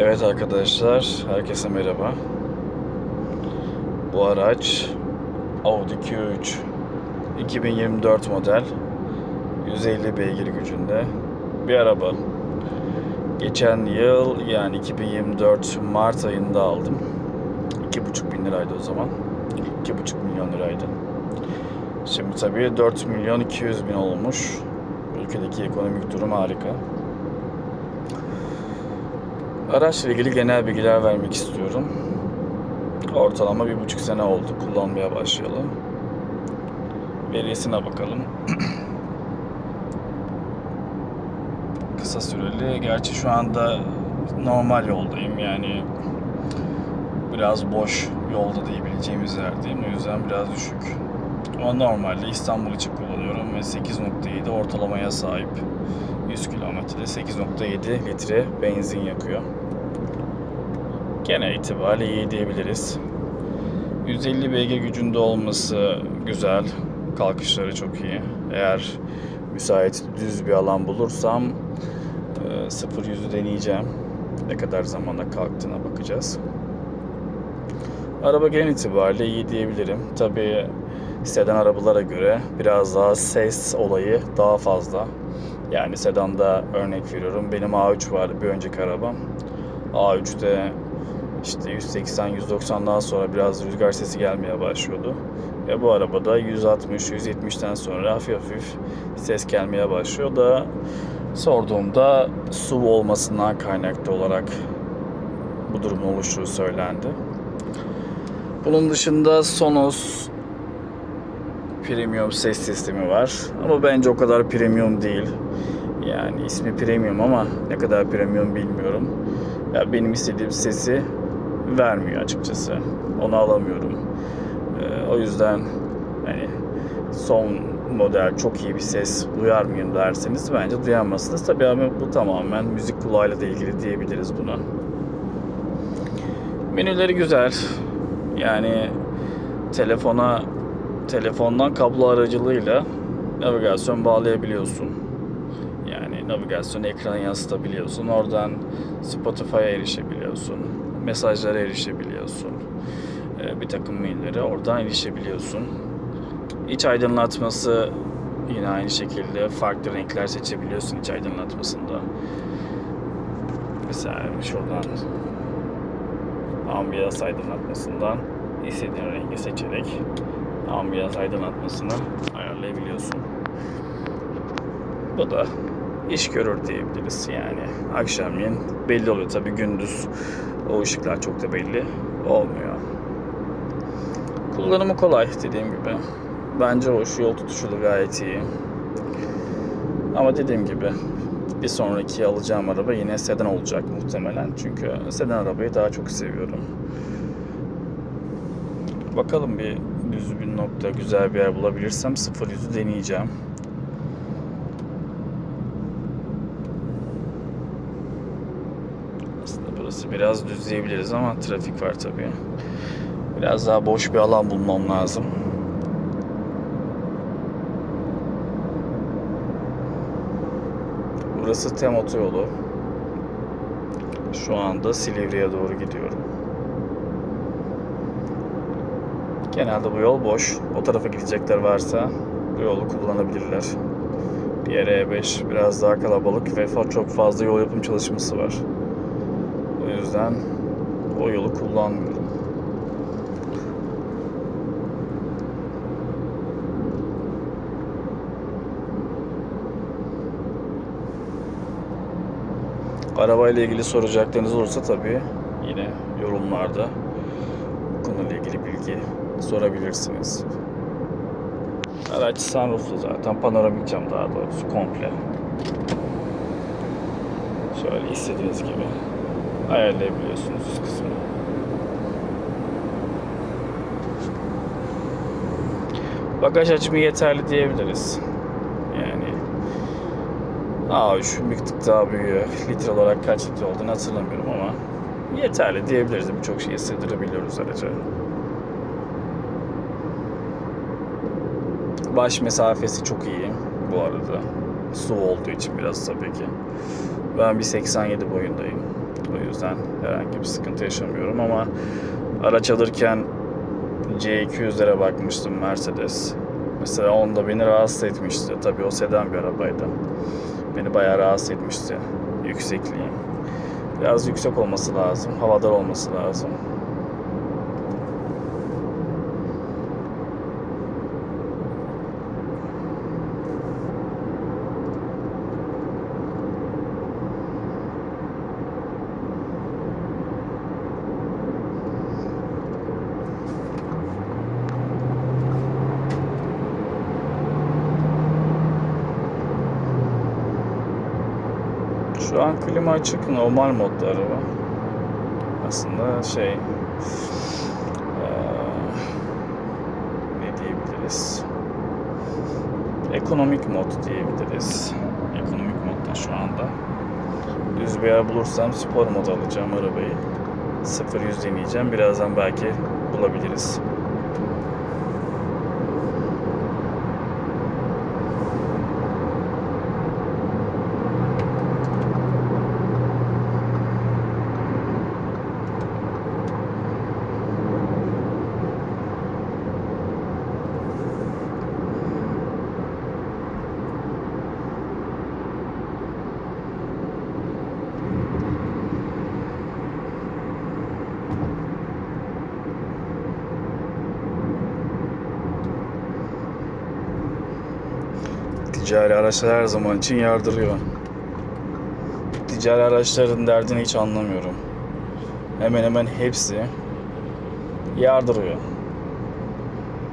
Evet arkadaşlar, herkese merhaba. Bu araç Audi Q3 2024 model 150 beygir gücünde bir araba. Geçen yıl yani 2024 Mart ayında aldım. 2,5 bin liraydı o zaman. 2,5 milyon liraydı. Şimdi tabii 4 milyon 200 bin olmuş. Ülkedeki ekonomik durum harika. Araçla ilgili genel bilgiler vermek istiyorum. Ortalama bir buçuk sene oldu kullanmaya başlayalım. Verisine bakalım. Kısa süreli. Gerçi şu anda normal yoldayım yani biraz boş yolda diyebileceğimiz yerdeyim. O yüzden biraz düşük. Ama normalde İstanbul için kullanıyorum ve 8.7 ortalamaya sahip. 100 kilometrede 8.7 litre benzin yakıyor. Genel itibariyle iyi diyebiliriz. 150 beygir gücünde olması güzel. Kalkışları çok iyi. Eğer müsait düz bir alan bulursam 0-100'ü deneyeceğim. Ne kadar zamanda kalktığına bakacağız. Araba genel itibariyle iyi diyebilirim. Tabii sedan arabalara göre biraz daha ses olayı daha fazla. Yani sedanda örnek veriyorum. Benim A3 vardı bir önceki arabam. A3'te işte 180-190'dan sonra biraz rüzgar sesi gelmeye başlıyordu. Ve bu arabada 160-170'ten sonra hafif hafif ses gelmeye başlıyor da sorduğumda su olmasından kaynaklı olarak bu durumun oluştuğu söylendi. Bunun dışında Sonos premium ses sistemi var. Ama bence o kadar premium değil. Yani ismi premium ama ne kadar premium bilmiyorum. Ya benim istediğim sesi vermiyor açıkçası. Onu alamıyorum. Ee, o yüzden hani son model çok iyi bir ses duyar mıyım derseniz bence duyamazsınız. Tabii ama bu tamamen müzik kulağıyla da ilgili diyebiliriz buna. Menüleri güzel. Yani telefona telefondan kablo aracılığıyla navigasyon bağlayabiliyorsun. Yani navigasyon ekranı yansıtabiliyorsun. Oradan Spotify'a erişebiliyorsun. Mesajlara erişebiliyorsun. Ee, bir takım maillere oradan erişebiliyorsun. İç aydınlatması yine aynı şekilde farklı renkler seçebiliyorsun iç aydınlatmasında. Mesela şuradan ambiyans aydınlatmasından istediğin rengi seçerek ambiyans aydınlatmasını ayarlayabiliyorsun. Bu da iş görür diyebiliriz yani. Akşamleyin belli oluyor tabii gündüz o ışıklar çok da belli olmuyor. Kullanımı kolay dediğim gibi. Bence hoş yol tutuşu da gayet iyi. Ama dediğim gibi bir sonraki alacağım araba yine sedan olacak muhtemelen. Çünkü sedan arabayı daha çok seviyorum. Bakalım bir düz bir nokta, güzel bir yer bulabilirsem 0-100'ü deneyeceğim. Aslında burası biraz düz diyebiliriz ama trafik var tabii. Biraz daha boş bir alan bulmam lazım. Burası Tem Otoyolu. Şu anda Silivri'ye doğru gidiyorum. Genelde bu yol boş. O tarafa gidecekler varsa bu yolu kullanabilirler. Diğer E5 biraz daha kalabalık ve çok fazla yol yapım çalışması var. O yüzden o yolu kullanmıyorum. Arabayla ilgili soracaklarınız olursa tabii yine yorumlarda bu konuyla ilgili bilgi sorabilirsiniz. Araç sunrooflu zaten. Panoramik cam daha doğrusu komple. Şöyle istediğiniz gibi ayarlayabiliyorsunuz üst kısmını. Bagaj hacmi yeterli diyebiliriz. Yani A3 bir tık daha büyüyor. Litre olarak kaç litre olduğunu hatırlamıyorum ama yeterli diyebiliriz. Birçok şeyi sığdırabiliyoruz araca. Baş mesafesi çok iyi bu arada. Su olduğu için biraz tabii ki. Ben bir 87 boyundayım. O yüzden herhangi bir sıkıntı yaşamıyorum ama araç alırken C200'lere bakmıştım Mercedes. Mesela onda beni rahatsız etmişti. Tabii o sedan bir arabaydı. Beni bayağı rahatsız etmişti yüksekliği. Biraz yüksek olması lazım, havadar olması lazım. Şu an klima açık, normal modda araba. Aslında şey... ne diyebiliriz? Ekonomik mod diyebiliriz. Ekonomik modda şu anda. Düz bir yer bulursam spor mod alacağım arabayı. 0-100 deneyeceğim. Birazdan belki bulabiliriz. Ticari araçlar her zaman için yardırıyor. Ticari araçların derdini hiç anlamıyorum. Hemen hemen hepsi yardırıyor.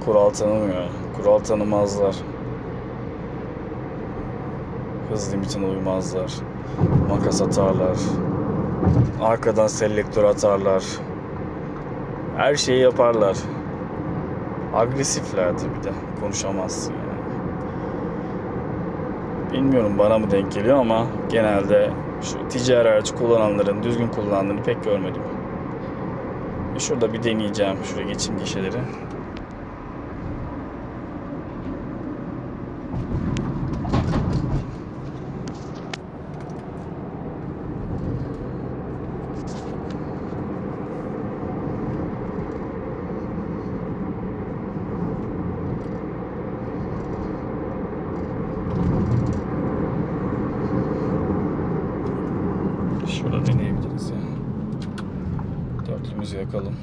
Kural tanımıyor. Kural tanımazlar. Hız limitine uymazlar. Makas atarlar. Arkadan selektör atarlar. Her şeyi yaparlar. Agresiflerdi bir de. Konuşamazsın yani. Bilmiyorum bana mı denk geliyor ama genelde şu ticari araç kullananların düzgün kullandığını pek görmedim. E Şurada bir deneyeceğim. Şuraya geçeyim gişeleri. Şurada deneyebiliriz ya. Dörtlümüzü yakalım.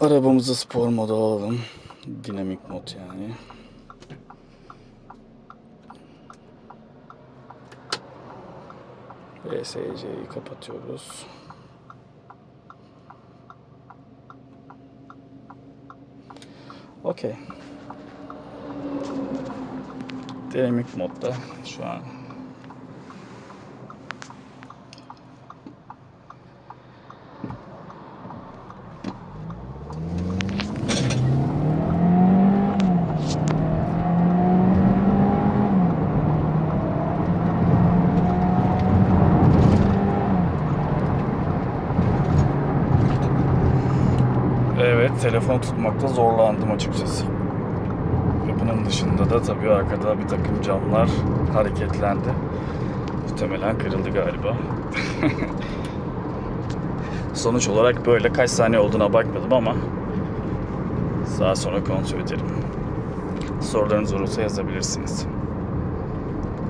Arabamızı spor moda alalım. Dinamik mod yani. VSC'yi kapatıyoruz. Okey. Dinamik modda şu an Evet, telefon tutmakta zorlandım açıkçası. Ve bunun dışında da tabii arkada bir takım camlar hareketlendi. Muhtemelen kırıldı galiba. Sonuç olarak böyle kaç saniye olduğuna bakmadım ama daha sonra kontrol ederim. Sorularınız olursa yazabilirsiniz.